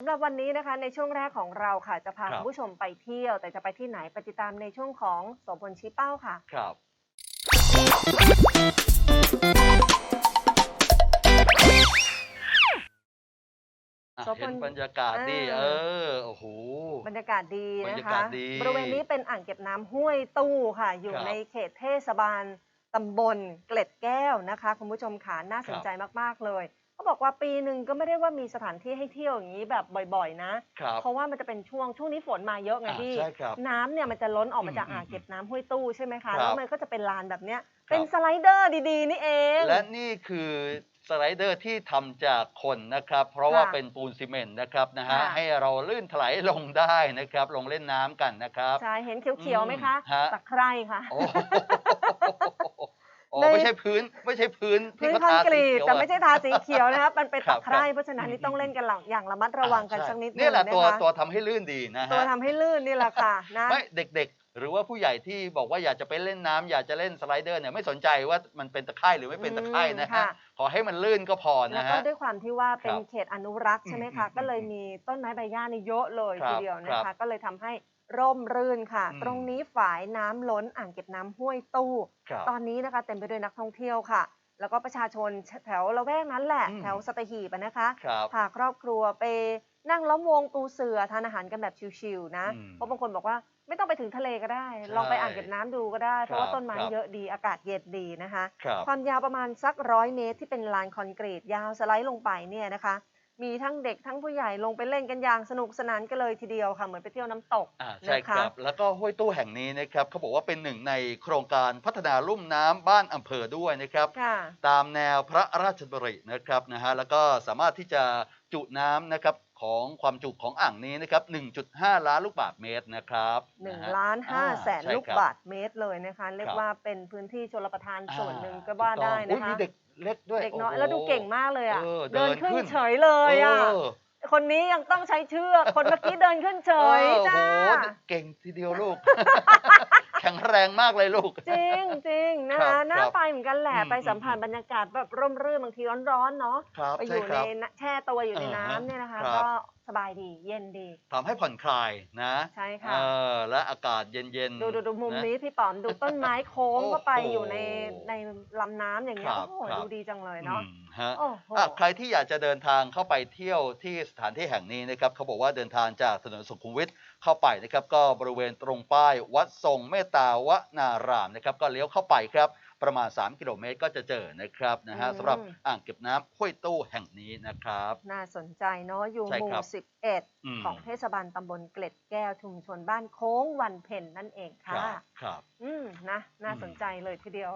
สำหรับวันนี้นะคะในช่วงแรกของเราค่ะ จะพาครับคุณผู้ชมไปเที่ยว แต่จะไปที่ไหนไปติดตามในช่วงของโสพลชี้เป้าค่ะ ครับ อะโสพล เห็นบรรยากาศดีอ่าเออโอ้โห บรรยากาศดีบรนะรยาคะ กาศดีบริเวณนี้เป็นอ่างเก็บน้ำห้วยตู้ค่ะ อยู่ครับในเขตเทศบาลตำบลเกล็ดแก้วนะคะ คุณผู้ชมค่ะน่าสนใจมากๆเลย เขาบอกว่าปีหนึ่งก็ไม่ได้ว่ามีสถานที่ให้เที่ยวอย่างนี้แบบบ่อยๆ นะ ครับเพราะว่ามันจะเป็นช่วงช่วงนี้ฝนมาเยอะไงอ่าพี่ ใช่ครับ น้ำเนี่ยมันจะล้นออกมาจากอืมอ่างเก็บน้ำห้วยตู้ใช่ไหมครัคะบแล้วมันก็จะเป็นลานแบบเนี้ย ครับ เป็นสไลเดอร์ดีๆ นี่เอง และนี่คือสไลเดอร์ที่ทำจากคนนะครับ เพราะว่าค่ะเป็นปูนซีเมนต์นะครับนะฮะค่ะ ให้เราลื่นถลายลงได้นะครับ ลงเล่นน้ำกันนะครับ ใช่เห็นเขียวๆไหมคะอืมฮะ ตะไคร่ค่ะ โอ้โหโอ้ในไม่ใช่พื้นไม่ใช่พื้นพื้นที่คอนเขาทากรีสีตเขียวแต่อะไม่ใช่ทาสีเขียวนะครับมันเป็นครัตะบไคร่ครับเพราะฉะนั้นนี่อืมต้องเล่นกันอย่างระมัดระวังกันอ่าสักใช่นิดนึงนี่แหละตัวนะคะตัวทำให้ลื่นดีนะตัวฮะทำให้ลื่นนี่แหละค่ะนะไม่เด็กๆหรือว่าผู้ใหญ่ที่บอกว่าอยากจะไปเล่นน้ำอยากจะเล่นสไลเดอร์เนี่ยไม่สนใจว่ามันเป็นตะไคร่หรือไม่เป็นตะไคร่นะอืมฮะค่ะขอให้มันลื่นก็พอแล้วนะก็ฮะด้วยความที่ว่าเป็นครับเขตอนุรักษ์ใช่ไหมอืคะมก็เลยอืมมีต้นไม้ใบหญ้านี่เยอะเลยครับทีเดียวนะครัคะบก็เลยทำให้ ร่มรื่นค่ะอืมตรงนี้ฝายน้ำล้นอ่างเก็บน้ำห้วยตู้ครับตอนนี้นะคะเต็มไปด้วยนักท่องเที่ยวค่ะ แล้วก็ประชาชนแถวละแวกนั้นแหละอืมแถวสตหีบอะนะคะครับพาครอบครัวไปนั่งล้อมวงปูเสือทานอาหารกันแบบชิวๆนะอืมเพราะบางคนบอกว่าไม่ต้องไปถึงทะเลก็ได้ใช่ลองไปอ่างเก็บน้ำดูก็ได้ เพราะว่าครับต้นไม้ครับเยอะดีอากาศเย็นดีนะคะครับความยาวประมาณสักร้อยเมตรที่เป็นลานคอนกรีตยาวสไลด์ลงไปเนี่ยนะคะ มีทั้งเด็กทั้งผู้ใหญ่ลงไปเล่นกันอย่างสนุกสนานกันเลยทีเดียวค่ะ เหมือนไปเที่ยวน้ำตกอ่าใช่นะคคะรับ แล้วก็ห้วยตู้แห่งนี้นะครับเขาบอกว่าเป็นหนึ่งในโครงการพัฒนาลุ่มน้ำบ้านอำเภอด้วยนะครับค่ะตามแนวพระราชดำรินะครับนะฮะแล้วก็สามารถที่จะจุน้ำนะครับ ของความจุของอ่างนี้นะครับ 1.5 ล้านลูกบาศก์เมตรนะครับหนึ่งะฮะล้านห้าอ่แสนใช่ลูกครับบาทเมตรเลยนะคะ เรียกครับว่าเป็นพื้นที่ชลประทานอ่ส่วนหนึ่งก็ถูว่าต้องได้อุ๊นะยคะมีเด็กเล็กด้วยเด็กน้อยโโหแล้วดูเก่งมากเลยอะเออเดินเดินขึ้นขึ้นเฉยเลยอะเออคนนี้ยังต้องใช้เชือก คนเมื่อกี้เดินขึ้นเฉยเออจ้าโอ้โหเก่งทีเดียวลูก แข็งแรงมากเลยลูก จริงจริงนะครัคะบน่าครับไปเหมือนกันแหละอืมไปสัมผัสอืมบรรยากาศแบบร่มรื่นบางทีร้อนๆเนาะครับไปอใช่ยู่คในรับน้ำแช่ตัวอยู่ในอ่าฮะน้ำเนี่ยนะคะ ครับก็ สบายดีเย็นดีทำให้ผ่อนคลายนะใช่ค่ะเออและอากาศเย็นๆ ดูดูดูมุมะนี้พี่ป๋อมดูต้นไม้โค้งโอ้โหก็ไปอยู่ในในลำน้ำอย่างเงี้ยครับโอ้โหครับดูดีจังเลยเนาะอืมฮะโอ้โหอะใครที่อยากจะเดินทางเข้าไปเที่ยวที่สถานที่แห่งนี้นะครับเขาบอกว่าเดินทางจากถนนสุขุมวิทเข้าไปนะครับ ก็บริเวณตรงป้ายวัดทรงเมตตาวนารามนะครับ ก็เลี้ยวเข้าไปครับ ประมาณ 3 กิโลเมตรก็จะเจอนะครับนะฮะอืมสำหรับอ่างเก็บน้ำห้วยตู้แห่งนี้นะครับ น่าสนใจเนาะอยู่ใช่หมู่ครับสิบเอ็ดอืมของเทศบาลตำบลเกล็ดแก้วชุมชนบ้านโค้งวันเพ็ญนั่นเองครัค่ะบครับ อืมนะ น่าอืมสนใจเลยทีเดียว